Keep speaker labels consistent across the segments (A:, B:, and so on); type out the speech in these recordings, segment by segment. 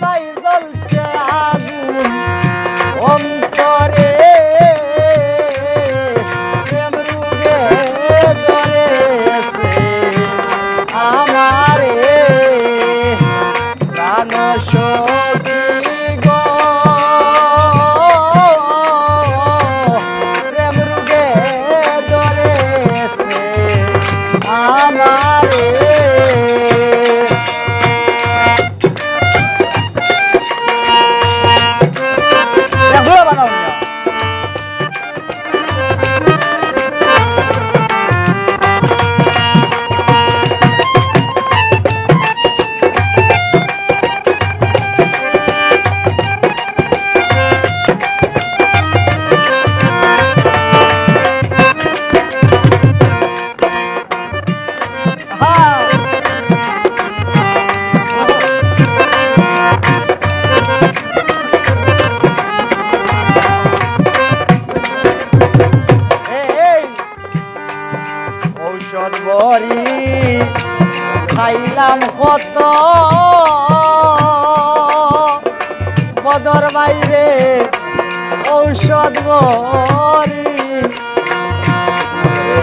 A: Bye. পাইলাম কত বদর বাইরে ঔষধ বরি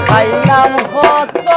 A: পাইলাম কত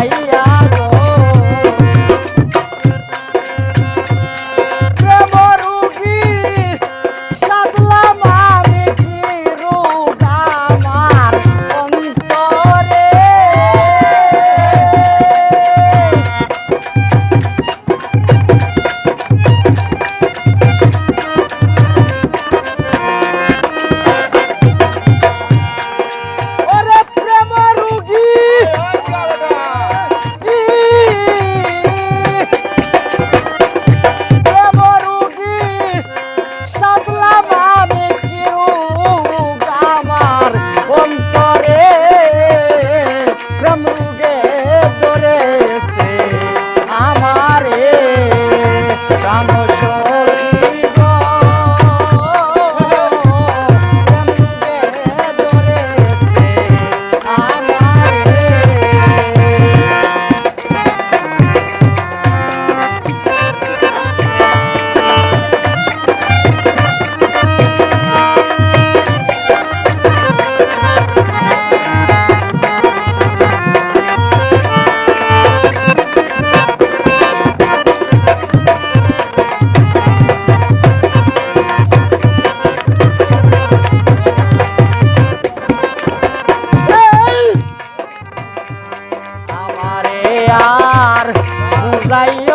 A: aí agora. আর বুঝাই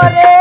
A: amores.